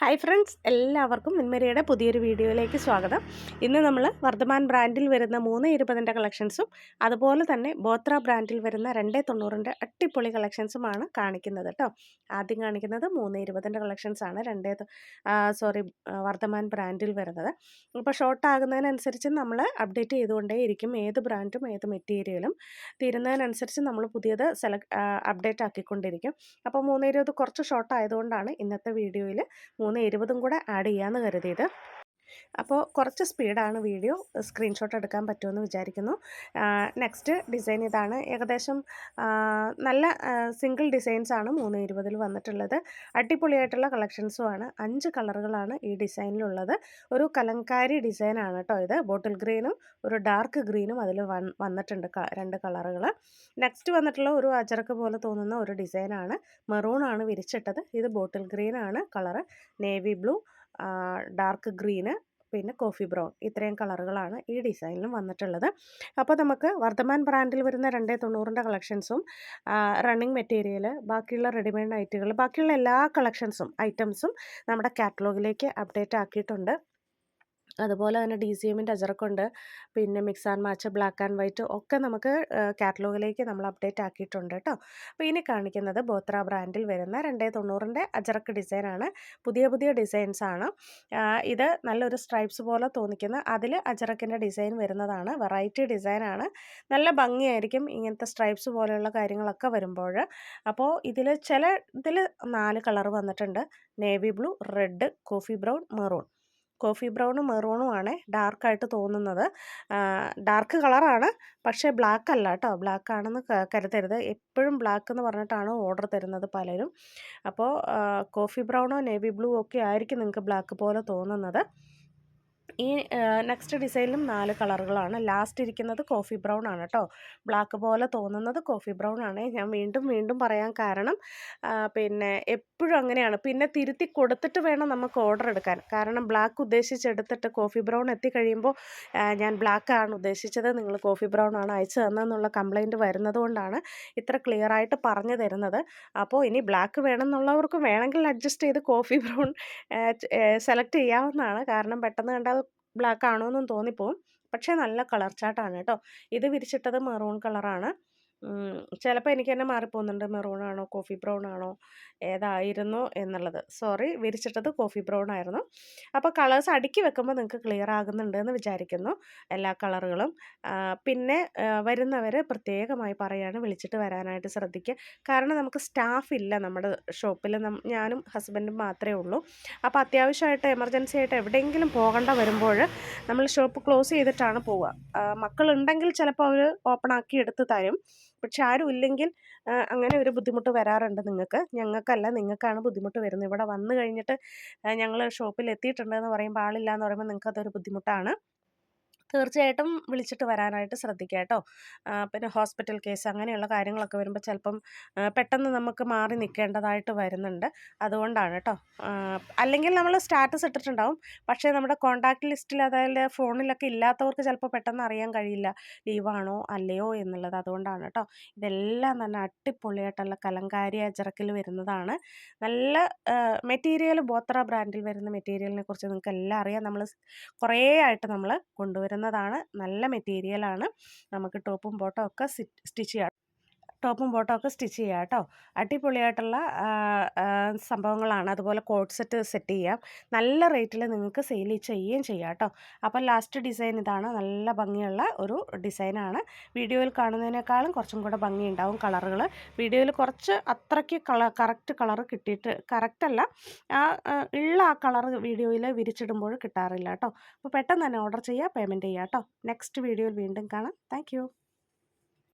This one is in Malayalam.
ഹായ് ഫ്രണ്ട്സ് എല്ലാവർക്കും മിൻമരിയുടെ പുതിയൊരു വീഡിയോയിലേക്ക് സ്വാഗതം. ഇന്ന് നമ്മൾ വർദ്ധമാൻ ബ്രാൻഡിൽ വരുന്ന മൂന്ന് ഇരുപതിന്റെ കളക്ഷൻസും അതുപോലെ തന്നെ ബോത്ര ബ്രാൻഡിൽ വരുന്ന രണ്ട് തൊണ്ണൂറിന്റെ അട്ടിപ്പൊളി കളക്ഷൻസുമാണ് കാണിക്കുന്നത് കേട്ടോ ആദ്യം കാണിക്കുന്നത് മൂന്ന് ഇരുപതിന്റെ കളക്ഷൻസാണ് രണ്ടേ സോറി വർദ്ധമാൻ ബ്രാൻഡിൽ വരുന്നത്. ഇപ്പോൾ ഷോർട്ടാകുന്നതിനനുസരിച്ച് നമ്മൾ അപ്ഡേറ്റ് ചെയ്തുകൊണ്ടേ ഇരിക്കും ഏത് ബ്രാൻഡും ഏത് മെറ്റീരിയലും തീരുന്നതിനനുസരിച്ച് നമ്മൾ പുതിയത് സെലക്ട് അപ്ഡേറ്റ് ആക്കിക്കൊണ്ടിരിക്കും. അപ്പോൾ മൂന്ന് ഇരുപത് കുറച്ച് ഷോർട്ടായതുകൊണ്ടാണ് ഇന്നത്തെ വീഡിയോയിൽ മൂന്ന് ഇരുപതും കൂടെ ആഡ് ചെയ്യാമെന്ന് കരുതിയത്. അപ്പോൾ കുറച്ച് സ്പീഡാണ് വീഡിയോ സ്ക്രീൻഷോട്ട് എടുക്കാൻ പറ്റുമെന്ന് വിചാരിക്കുന്നു. നെക്സ്റ്റ് ഡിസൈൻ ഇതാണ്. ഏകദേശം നല്ല സിംഗിൾ ഡിസൈൻസാണ് മൂന്ന് ഇരുപതിൽ വന്നിട്ടുള്ളത്. അടിപൊളിയായിട്ടുള്ള കളക്ഷൻസുമാണ്. അഞ്ച് കളറുകളാണ് ഈ ഡിസൈനിലുള്ളത്. ഒരു കലങ്കാരി ഡിസൈനാണ് കേട്ടോ ഇത്. ബോട്ടിൽ ഗ്രീനും ഒരു ഡാർക്ക് ഗ്രീനും അതിൽ വന്നിട്ടുണ്ട് രണ്ട് കളറുകൾ നെക്സ്റ്റ് വന്നിട്ടുള്ള ഒരു അജറക്ക് പോലെ തോന്നുന്ന ഒരു ഡിസൈനാണ്. മെറൂണാണ് വിരിച്ചിട്ടത്. ഇത് bottle ഗ്രീനാണ് colour. Navy blue dark green പിന്നെ കോഫി ബ്രൗൺ ഇത്രയും കളറുകളാണ് ഈ ഡിസൈനിലും വന്നിട്ടുള്ളത്. അപ്പോൾ നമുക്ക് വർദ്ധമാൻ ബ്രാൻഡിൽ വരുന്ന രണ്ടേ തൊണ്ണൂറിന്റെ കളക്ഷൻസും റണ്ണിങ് മെറ്റീരിയൽ ബാക്കിയുള്ള റെഡിമെയ്ഡ് ഐറ്റുകൾ ബാക്കിയുള്ള എല്ലാ കളക്ഷൻസും ഐറ്റംസും നമ്മുടെ കാറ്റലോഗിലേക്ക് അപ്ഡേറ്റ് ആക്കിയിട്ടുണ്ട്. അതുപോലെ തന്നെ ഡി സി എമ്മിന്റെ അജറക്കുണ്ട് പിന്നെ mix and match black and white ഒക്കെ നമുക്ക് കാറ്റലോഗിലേക്ക് നമ്മൾ അപ്ഡേറ്റ് ആക്കിയിട്ടുണ്ട് കേട്ടോ. അപ്പോൾ ഇനി കാണിക്കുന്നത് ബോത്ര ബ്രാൻഡിൽ വരുന്ന രണ്ടേ തൊണ്ണൂറിന്റെ അജറക്ക് ഡിസൈനാണ്. പുതിയ പുതിയ ഡിസൈൻസ് ആണ് ഇത് നല്ലൊരു സ്ട്രൈപ്സ് പോലെ തോന്നിക്കുന്ന അതിൽ അജറക്കിന്റെ ഡിസൈൻ വരുന്നതാണ്. വെറൈറ്റി ഡിസൈനാണ്. നല്ല ഭംഗിയായിരിക്കും ഇങ്ങനത്തെ സ്ട്രൈപ്സ് പോലെയുള്ള കാര്യങ്ങളൊക്കെ വരുമ്പോൾ. അപ്പോൾ ഇതിൽ ചില ഇതിൽ നാല് കളർ വന്നിട്ടുണ്ട്. Navy blue red coffee brown maroon. Coffee ബ്രൗണും മെറൂണും ആണ് ഡാർക്കായിട്ട് തോന്നുന്നത്. ഡാർക്ക് കളറാണ് പക്ഷേ ബ്ലാക്ക് അല്ല കേട്ടോ. ബ്ലാക്ക് ആണെന്ന് കരുതരുത്. എപ്പോഴും ബ്ലാക്ക് എന്ന് പറഞ്ഞിട്ടാണ് ഓർഡർ തരുന്നത് പലരും. അപ്പോൾ കോഫി ബ്രൗണോ നേവി ബ്ലൂ ഒക്കെ ആയിരിക്കും നിങ്ങൾക്ക് ബ്ലാക്ക് പോലെ തോന്നുന്നത്. ഈ നെക്സ്റ്റ് ഡിസൈനിലും നാല് കളറുകളാണ്. ലാസ്റ്റ് ഇരിക്കുന്നത് കോഫി ബ്രൗൺ ആണ് കേട്ടോ ബ്ലാക്ക് പോലെ തോന്നുന്നത് കോഫി ബ്രൗൺ ആണ്. ഞാൻ വീണ്ടും വീണ്ടും പറയാൻ കാരണം പിന്നെ എപ്പോഴും അങ്ങനെയാണ്. പിന്നെ തിരുത്തി കൊടുത്തിട്ട് വേണം നമുക്ക് ഓർഡർ എടുക്കാൻ. കാരണം ബ്ലാക്ക് ഉദ്ദേശിച്ചെടുത്തിട്ട് കോഫി ബ്രൗൺ എത്തിക്കഴിയുമ്പോൾ ഞാൻ ബ്ലാക്ക് ആണ് ഉദ്ദേശിച്ചത്. നിങ്ങൾ കോഫി ബ്രൗൺ ആണ് അയച്ചു തന്നെന്നുള്ള കംപ്ലൈന്റ് വരുന്നതുകൊണ്ടാണ് ഇത്ര ക്ലിയർ ആയിട്ട് പറഞ്ഞു തരുന്നത്. അപ്പോൾ ഇനി ബ്ലാക്ക് വേണമെന്നുള്ളവർക്ക് വേണമെങ്കിൽ അഡ്ജസ്റ്റ് ചെയ്ത് കോഫി ബ്രൗൺ സെലക്ട് ചെയ്യാവുന്നതാണ്. കാരണം പെട്ടെന്ന് കണ്ടാൽ ബ്ലാക്ക് ആണോ എന്നും തോന്നിപ്പോവും. പക്ഷേ നല്ല കളർ ചാട്ടാണ് കേട്ടോ. ഇത് വിരിച്ചിട്ടത് മെറൂൺ കളറാണ് ചിലപ്പോൾ എനിക്ക് തന്നെ മാറിപ്പോകുന്നുണ്ട്. മെറൂൺ ആണോ കോഫി ബ്രൗൺ ആണോ ഏതായിരുന്നു എന്നുള്ളത്. സോറി വിരിച്ചിട്ടത് കോഫി ബ്രൗൺ ആയിരുന്നു. അപ്പോൾ കളേഴ്സ് അടുക്കി വെക്കുമ്പോൾ നിങ്ങൾക്ക് ക്ലിയർ ആകുന്നുണ്ട് എന്ന് വിചാരിക്കുന്നു എല്ലാ കളറുകളും. പിന്നെ വരുന്നവർ പ്രത്യേകമായി പറയുകയാണ് വിളിച്ചിട്ട് വരാനായിട്ട് ശ്രദ്ധിക്കുക കാരണം നമുക്ക് സ്റ്റാഫ് ഇല്ല നമ്മുടെ ഷോപ്പിൽ. ഞാനും ഹസ്ബൻഡും മാത്രമേ ഉള്ളൂ. അപ്പോൾ അത്യാവശ്യമായിട്ട് എമർജൻസി ആയിട്ട് എവിടെയെങ്കിലും പോകേണ്ട വരുമ്പോൾ നമ്മൾ ഷോപ്പ് ക്ലോസ് ചെയ്തിട്ടാണ് പോവുക. മക്കളുണ്ടെങ്കിൽ ചിലപ്പോൾ അവർ ഓപ്പൺ ആക്കി എടുത്ത് തരും. പക്ഷെ ആരും ഇല്ലെങ്കിൽ അങ്ങനെ ഒരു ബുദ്ധിമുട്ട് വരാറുണ്ട് നിങ്ങൾക്ക്. ഞങ്ങൾക്കല്ല നിങ്ങൾക്കാണ് ബുദ്ധിമുട്ട് വരുന്നത്. ഇവിടെ വന്നു കഴിഞ്ഞിട്ട് ഞങ്ങൾ ഷോപ്പിൽ എത്തിയിട്ടുണ്ടെന്ന് പറയുമ്പോൾ ആളില്ല എന്ന് പറയുമ്പോൾ നിങ്ങൾക്ക് അതൊരു ബുദ്ധിമുട്ടാണ്. തീർച്ചയായിട്ടും വിളിച്ചിട്ട് വരാനായിട്ട് ശ്രദ്ധിക്കുക കേട്ടോ. പിന്നെ ഹോസ്പിറ്റൽ കേസ് അങ്ങനെയുള്ള കാര്യങ്ങളൊക്കെ വരുമ്പോൾ ചിലപ്പം പെട്ടെന്ന് നമുക്ക് മാറി നിൽക്കേണ്ടതായിട്ട് വരുന്നുണ്ട്. അതുകൊണ്ടാണ് കേട്ടോ. അല്ലെങ്കിൽ നമ്മൾ സ്റ്റാറ്റസ് ഇട്ടിട്ടുണ്ടാവും. പക്ഷേ നമ്മുടെ കോൺടാക്ട് ലിസ്റ്റിൽ അതായത് ഫോണിലൊക്കെ ഇല്ലാത്തവർക്ക് ചിലപ്പോൾ പെട്ടെന്ന് അറിയാൻ കഴിയില്ല. ലീവാണോ അല്ലയോ എന്നുള്ളത് അതുകൊണ്ടാണ് കേട്ടോ. ഇതെല്ലാം തന്നെ അട്ടിപ്പൊളിയായിട്ടുള്ള കലങ്കാരി അജറക്കിൽ വരുന്നതാണ്. നല്ല മെറ്റീരിയൽ ബോത്ര ബ്രാൻഡിൽ വരുന്ന മെറ്റീരിയലിനെ കുറിച്ച് നിങ്ങൾക്ക് എല്ലാം അറിയാം. നമ്മൾ കുറേ ആയിട്ട് നമ്മൾ കൊണ്ടുവരുന്നത് വരുന്നതാണ്. നല്ല മെറ്റീരിയലാണ് നമുക്ക് ടോപ്പും ബോട്ടം ഒക്കെ സ്റ്റിച്ച് ചെയ്യാം. ടോപ്പും ബോട്ടം ഒക്കെ സ്റ്റിച്ച് ചെയ്യാം കേട്ടോ അടിപൊളിയായിട്ടുള്ള സംഭവങ്ങളാണ്. അതുപോലെ കോഡ് സെറ്റ് സെറ്റ് ചെയ്യാം. നല്ല റേറ്റിൽ നിങ്ങൾക്ക് സെയിൽ ചെയ്യുകയും ചെയ്യാം കേട്ടോ അപ്പോൾ ലാസ്റ്റ് ഡിസൈൻ ഇതാണ്. നല്ല ഭംഗിയുള്ള ഒരു ഡിസൈനാണ്. വീഡിയോയിൽ കാണുന്നതിനേക്കാളും കുറച്ചും കൂടെ ഭംഗിയുണ്ടാവും കളറുകൾ വീഡിയോയിൽ കുറച്ച് അത്രയ്ക്ക് കളർ കറക്റ്റ് കളർ കിട്ടിയിട്ട് കറക്റ്റല്ല ആ ഉള്ള ആ കളർ വീഡിയോയിൽ വിരിച്ചിടുമ്പോൾ കിട്ടാറില്ല കേട്ടോ അപ്പോൾ പെട്ടെന്ന് തന്നെ ഓർഡർ ചെയ്യുക പേയ്മെന്റ് ചെയ്യുക കേട്ടോ നെക്സ്റ്റ് വീഡിയോയിൽ വീണ്ടും കാണാം. താങ്ക്